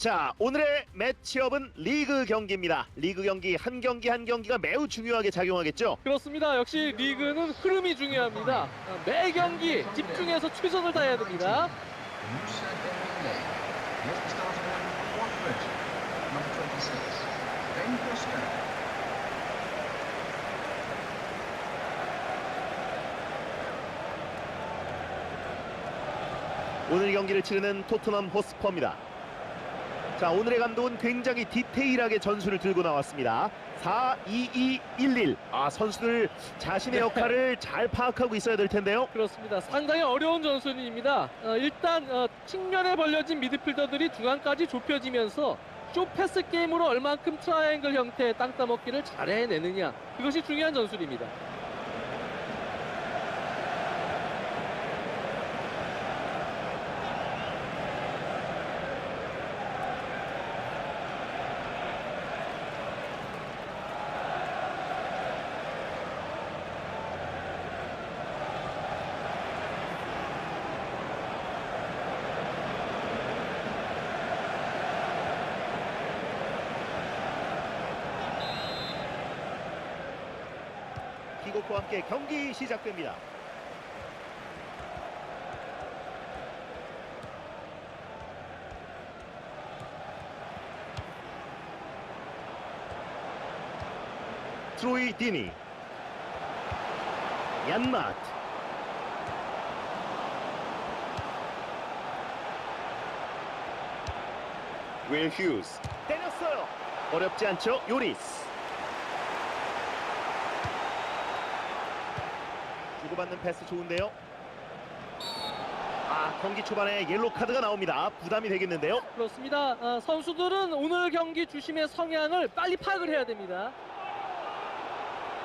자 오늘의 매치업은 리그 경기입니다. 리그 경기 한 경기 한 경기가 매우 중요하게 작용하겠죠. 그렇습니다. 역시 리그는 흐름이 중요합니다. 어, 매 경기 집중해서 최선을 다해야 됩니다. Musa Dembele. Here's the starting line for Watford. Number 26, Ben Foster. 오늘 경기를 치르는 토트넘 호스퍼입니다. 자 오늘의 감독은 굉장히 디테일하게 전술을 들고 나왔습니다. 4-2-2-1-1. 아 선수들 자신의 역할을 잘 파악하고 있어야 될 텐데요. 그렇습니다. 상당히 어려운 전술입니다. 어, 일단 어, 측면에 벌려진 미드필더들이 중앙까지 좁혀지면서 쇼패스 게임으로 얼만큼 트라이앵글 형태의 땅 따먹기를 잘 해내느냐 그것이 중요한 전술입니다. 기고코와 함께 경기 시작됩니다. 트로이 디니 얀마트. 윌 휴스 때렸어요. 어렵지 않죠? 요리스 주고받는 패스 좋은데요. 아 경기 초반에 옐로 카드가 나옵니다. 부담이 되겠는데요. 그렇습니다. 어, 선수들은 오늘 경기 주심의 성향을 빨리 파악을 해야 됩니다.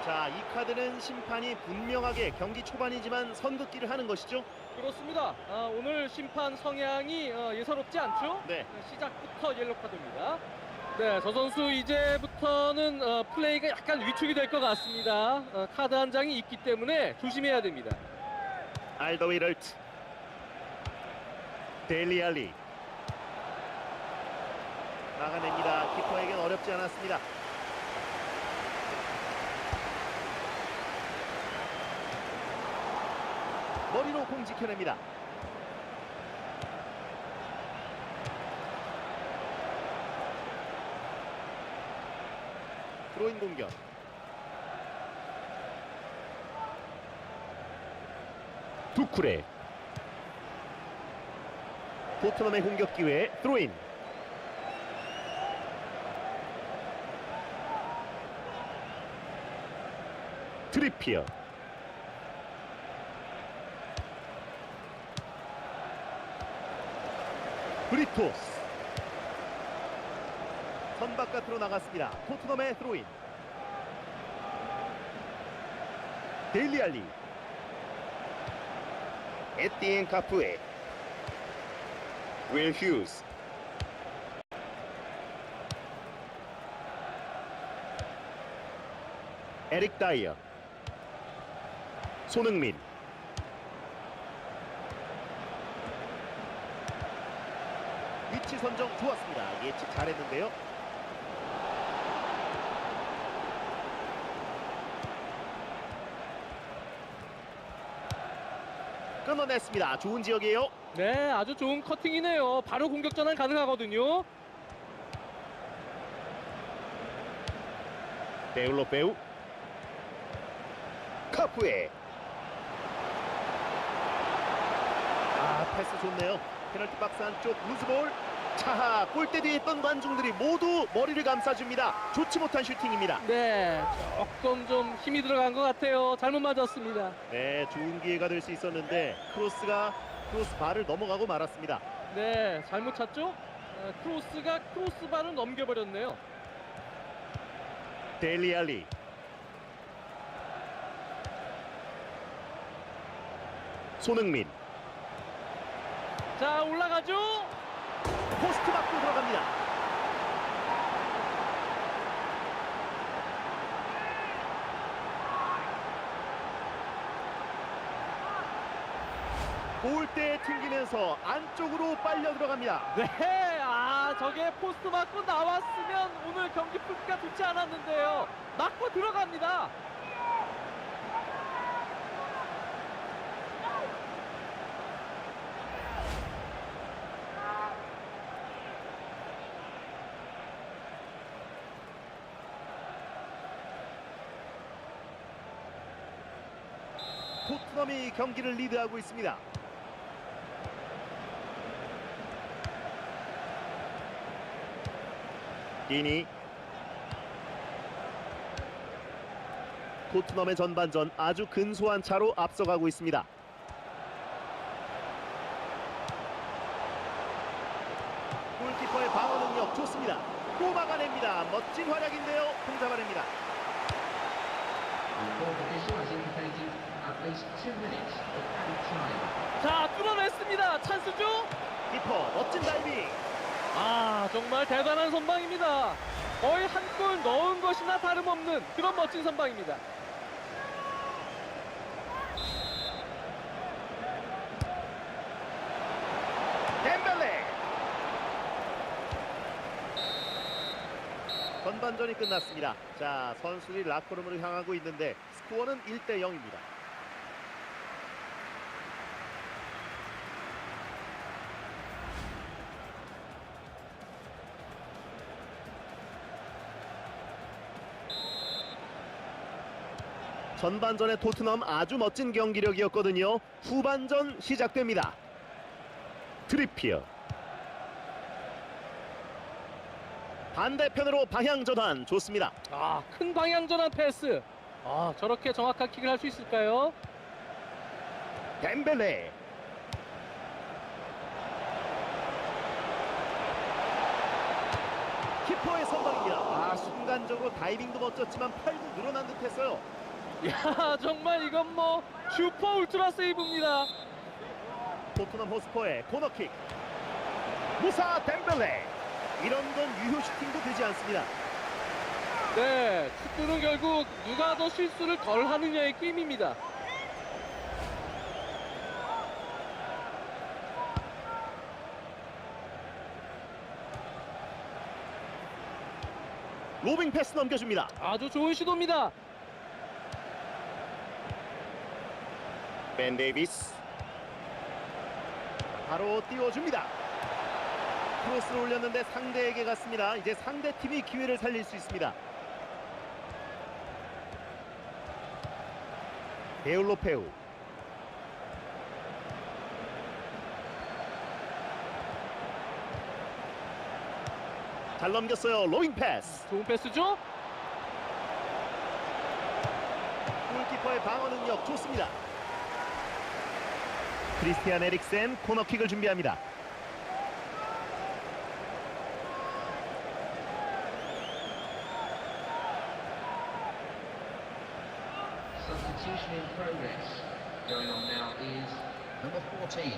자 이 카드는 심판이 분명하게 경기 초반이지만 선긋기를 하는 것이죠. 그렇습니다. 아, 오늘 심판 성향이 어, 예사롭지 않죠? 네. 시작부터 옐로 카드입니다. 네, 저 선수 이제부터는 어, 플레이가 약간 위축이 될 것 같습니다. 어, 카드 한 장이 있기 때문에 조심해야 됩니다. 알더 위럴트 델리알리 막아냅니다. 키퍼에겐 어렵지 않았습니다. 머리로 공 지켜냅니다. 드로인 공격. 두쿠레. 토트넘의 공격 기회. 드로인. 트리피어. 브리토스. 선 바깥으로 나갔습니다. 토트넘의 드로인. 데일리 알리. 에티엔 카푸에. 윌 휴스. 에릭 다이어. 손흥민. 위치 선정 좋았습니다. 예측 잘했는데요. 끊어냈습니다. 좋은 지역이에요. 네, 아주 좋은 커팅이네요. 바로 공격 전환 가능하거든요. 베울로 베우 카푸에 아 패스 좋네요 페널티 박스 안쪽 루즈볼 차하 골대 뒤에 있던 관중들이 모두 머리를 감싸줍니다 좋지 못한 슈팅입니다 네, 조금 좀 힘이 들어간 것 같아요. 잘못 맞았습니다. 네 좋은 기회가 될 수 있었는데 크로스가 크로스 바를 넘어가고 말았습니다 네, 잘못 찼죠? 어, 크로스가 크로스바를 넘겨버렸네요. 델리알리 손흥민 자, 올라가죠? 포스트 맞고 들어갑니다 골대에 튕기면서 안쪽으로 빨려 들어갑니다. 네, 아 저게 포스트 맞고 나왔으면 오늘 경기 풀기가 좋지 않았는데요. 맞고 들어갑니다. 토트넘이 경기를 리드하고 있습니다. 디니 토트넘의 전반전 아주 근소한 차로 앞서가고 있습니다. 골키퍼의 방어 능력 좋습니다. 또 막아냅니다. 멋진 활약인데요. 공 잡아냅니다. 자, 뚫어냈습니다. 찬스죠? 키퍼 멋진 다이빙. 아, 정말 대단한 선방입니다. 거의 한 골 넣은 것이나 다름없는 그런 멋진 선방입니다. 덴벨레 전반전이 끝났습니다. 자 선수들이 라커룸으로 향하고 있는데 스코어는 1대 0입니다. 전반전의 토트넘 아주 멋진 경기력이었거든요. 후반전 시작됩니다. 트리피어 반대편으로 방향 전환 좋습니다. 아, 큰 방향 전환 패스. 아, 저렇게 정확한 킥을 할 수 있을까요? 덴벨레 키퍼의 선방입니다. 아 순간적으로 다이빙도 멋졌지만 팔도 늘어난 듯했어요. 야, 정말 이건 뭐 슈퍼 울트라 세이브입니다. 토트넘 호스퍼의 코너킥 무사 덴벨레 이런 건 유효 슈팅도 되지 않습니다. 네, 축구는 결국 누가 더 실수를 덜 하느냐의 게임입니다. 로빙 패스 넘겨줍니다. 아주 좋은 시도입니다. 벤 데이비스 바로 띄워줍니다. 크로스를 올렸는데 상대에게 갔습니다. 이제 상대 팀이 기회를 살릴 수 있습니다. 데울로페우 잘 넘겼어요. 로잉 패스. 좋은 패스죠? 골키퍼의 방어 능력 좋습니다. 크리스티안 에릭센 코너킥을 준비합니다. Substitution in progress. Going on now is number 14.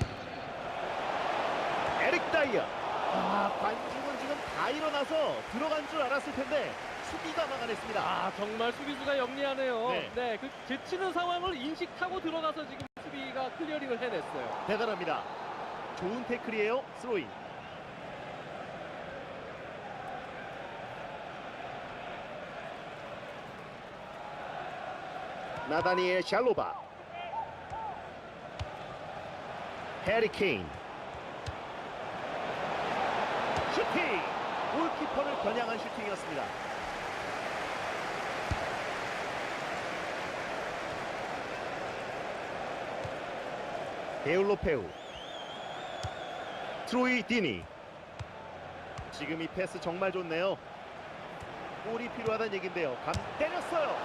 에릭 다이어. 아, 관중은 지금 다 일어나서 들어간 줄 알았을 텐데 수비가 막아냈습니다. 아, 정말 수비수가 영리하네요. 네. 네, 그 제치는 상황을 인식하고 들어가서 지금 수비가 클리어링을 해냈어요. 대단합니다. 좋은 태클이에요. 스로인. 나다니엘 샬로바. 해리 케인. 슈팅! 골키퍼를 겨냥한 슈팅이었습니다. 데울로페우. 트로이 디니 지금 이 패스 정말 좋네요 골이 필요하다는 얘긴데요 감 때렸어요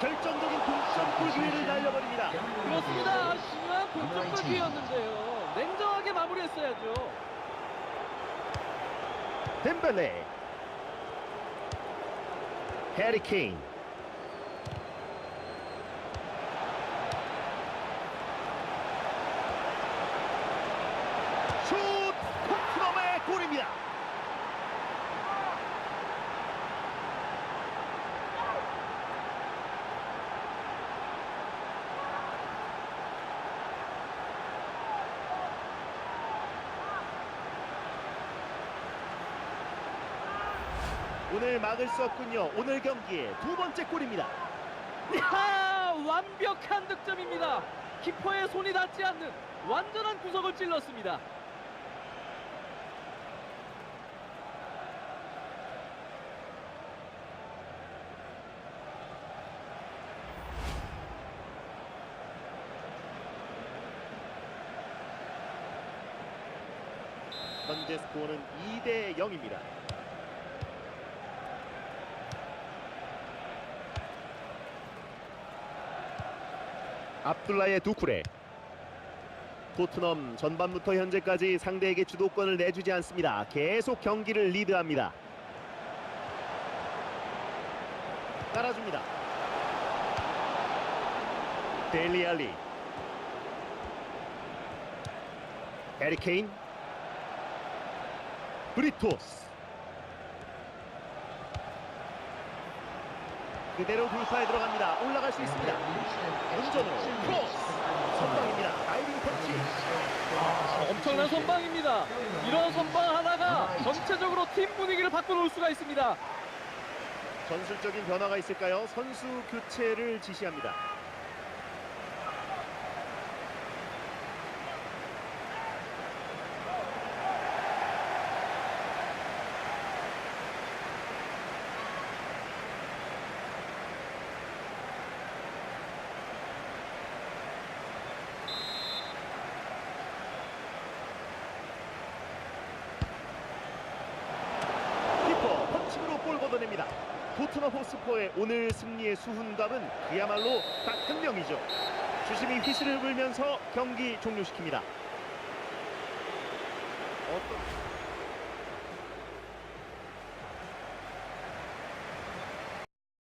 결정적인 동점골 기회를 날려버립니다 그렇습니다. 중요한 동점골 기회였는데요. 냉정하게 마무리했어야죠. 덴벨레 해리 케인 슛 토트넘의 골입니다 오늘 막을 수 없군요. 오늘 경기의 두 번째 골입니다. 야, 완벽한 득점입니다. 키퍼의 손이 닿지 않는 완전한 구석을 찔렀습니다. 현재 스코어는 2대 0입니다. 압둘라의 두쿠레 토트넘 전반부터 현재까지 상대에게 주도권을 내주지 않습니다. 계속 경기를 리드합니다. 따라줍니다. 델리알리 에리 케인 브리토스 그대로 돌파에 들어갑니다. 올라갈 수 있습니다. 운전으로 크로스 선방입니다. 다이빙 터치 엄청난 선방입니다. 이런 선방 하나가 전체적으로 팀 분위기를 바꿔놓을 수가 있습니다. 전술적인 변화가 있을까요? 선수 교체를 지시합니다. 키퍼 걷어냅니다. 토트넘 호스퍼의 오늘 승리의 수훈감은 그야말로 딱 한 명이죠. 주심이 휘슬을 불면서 경기 종료시킵니다. 어떤...